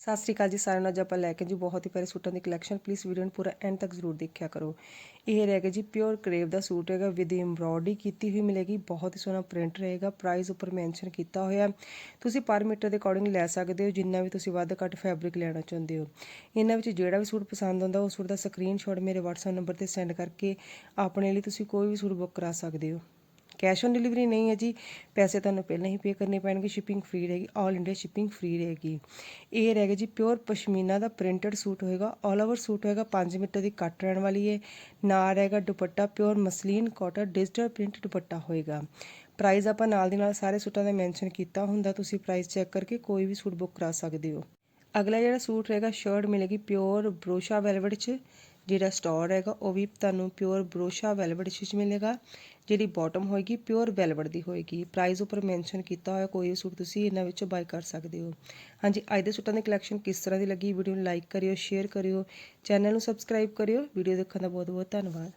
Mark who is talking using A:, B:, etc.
A: ਸਤਿ ਸ਼੍ਰੀ ਅਕਾਲ ਜੀ ਸਾਰਿਆਂ ਨੂੰ। ਅੱਜ ਆਪਾਂ ਲੈ ਕੇ ਜੀ ਬਹੁਤ ਹੀ ਪਿਆਰੇ ਸੂਟਾਂ ਦੀ ਕਲੈਕਸ਼ਨ ਪਲੀਜ਼ ਵੀਡੀਓ ਨੂੰ ਪੂਰਾ ਐਂਡ ਤੱਕ ਜ਼ਰੂਰ ਦੇਖਿਆ ਕਰੋ। ਇਹ ਰਹੇਗਾ ਜੀ ਪਿਓਰ ਕਰੇਵ ਦਾ ਸੂਟ ਹੈਗਾ। ਵਿਦ ਐਮਬ੍ਰੋਇਡਰੀ ਕੀਤੀ ਹੋਈ ਮਿਲੇਗੀ। ਬਹੁਤ ਹੀ ਸੋਹਣਾ ਪ੍ਰਿੰਟ ਰਹੇਗਾ। ਪ੍ਰਾਈਸ ਉੱਪਰ ਮੈਂਸ਼ਨ ਕੀਤਾ ਹੋਇਆ। ਤੁਸੀਂ ਪਰ ਮੀਟਰ ਦੇ ਅਕੋਰਡਿੰਗ ਲੈ ਸਕਦੇ ਹੋ। ਜਿੰਨਾ ਵੀ ਤੁਸੀਂ ਵੱਧ ਘੱਟ ਫੈਬਰਿਕ ਲੈਣਾ ਚਾਹੁੰਦੇ ਹੋ। ਇਹਨਾਂ ਵਿੱਚ ਜਿਹੜਾ ਵੀ ਸੂਟ ਪਸੰਦ ਆਉਂਦਾ, ਉਹ ਸੂਟ ਦਾ ਸਕਰੀਨਸ਼ਾਟ ਮੇਰੇ WhatsApp ਨੰਬਰ ਤੇ ਸੈਂਡ ਕਰਕੇ ਆਪਣੇ ਲਈ ਤੁਸੀਂ ਕੋਈ ਵੀ ਸੂਟ ਬੁੱਕ ਕਰਾ ਸਕਦੇ ਹੋ। ਕੈਸ਼ ਔਨ ਡਿਲੀਵਰੀ ਨਹੀਂ ਹੈ ਜੀ। ਪੈਸੇ ਤੁਹਾਨੂੰ ਪਹਿਲਾਂ ਹੀ ਪੇ ਕਰਨੇ ਪੈਣਗੇ ਸ਼ਿਪਿੰਗ ਫ੍ਰੀ ਰਹੇਗੀ ਆਲ ਇੰਡੀਆ ਸ਼ਿਪਿੰਗ ਫ੍ਰੀ ਰਹੇਗੀ। ਇਹ ਰਹੇਗਾ ਜੀ ਪਿਓਰ ਪਸ਼ਮੀਨਾ ਦਾ ਪ੍ਰਿੰਟਡ ਸੂਟ ਹੋਏਗਾ ਆਲ ਓਵਰ ਸੂਟ ਹੋਏਗਾ 5 ਮੀਟਰ ਦੀ ਕੱਟ ਰਹਿਣ ਵਾਲੀ ਹੈ। ਨਾਲ ਰਹੇਗਾ dupatta pure muslin cotton digital print dupatta ਹੋਏਗਾ। ਪ੍ਰਾਈਸ ਆਪਾਂ ਨਾਲ ਦੀ ਨਾਲ ਸਾਰੇ ਸੂਟਾਂ ਦਾ ਮੈਂਸ਼ਨ ਕੀਤਾ ਹੁੰਦਾ, ਤੁਸੀਂ ਪ੍ਰਾਈਸ ਚੈੱਕ ਕਰਕੇ ਕੋਈ ਵੀ ਸੂਟ ਬੁੱਕ ਕਰਾ ਸਕਦੇ ਹੋ। ਅਗਲਾ ਜਿਹੜਾ ਸੂਟ ਰਹੇਗਾ ਸ਼ਰਟ ਮਿਲੇਗੀ ਪਿਓਰ ਬਰੋਸ਼ਾ ਵੈਲਵਟ 'ਚ। ਜਿਹੜਾ ਸਟੋਰ ਹੈਗਾ, ਉਹ ਵੀ ਤੁਹਾਨੂੰ ਪਿਓਰ ਬਰੋਸ਼ਾ ਵੈਲਵਟ 'ਚ ਮਿਲੇਗਾ, ਜਿਹੜੀ ਬਾਟਮ ਹੋਏਗੀ ਪਿਓਰ ਵੈਲਵਟ ਦੀ ਹੋਏਗੀ। ਪ੍ਰਾਈਸ ਉੱਪਰ ਮੈਂਸ਼ਨ ਕੀਤਾ ਹੋਇਆ, ਕੋਈ ਵੀ ਸੂਟ ਤੁਸੀਂ ਇਹਨਾਂ ਵਿੱਚੋਂ ਬਾਈ ਕਰ ਸਕਦੇ ਹੋ। ਹਾਂਜੀ, ਅੱਜ ਦੇ ਸੂਟਾਂ ਦੀ ਕਲੈਕਸ਼ਨ ਕਿਸ ਤਰ੍ਹਾਂ ਦੀ ਲੱਗੀ ਵੀਡੀਓ ਨੂੰ ਲਾਈਕ ਕਰਿਓ ਸ਼ੇਅਰ ਕਰਿਓ ਚੈਨਲ ਨੂੰ ਸਬਸਕ੍ਰਾਈਬ ਕਰਿਓ ਵੀਡੀਓ ਦੇਖਣ ਦਾ ਬਹੁਤ ਬਹੁਤ ਧੰਨਵਾਦ।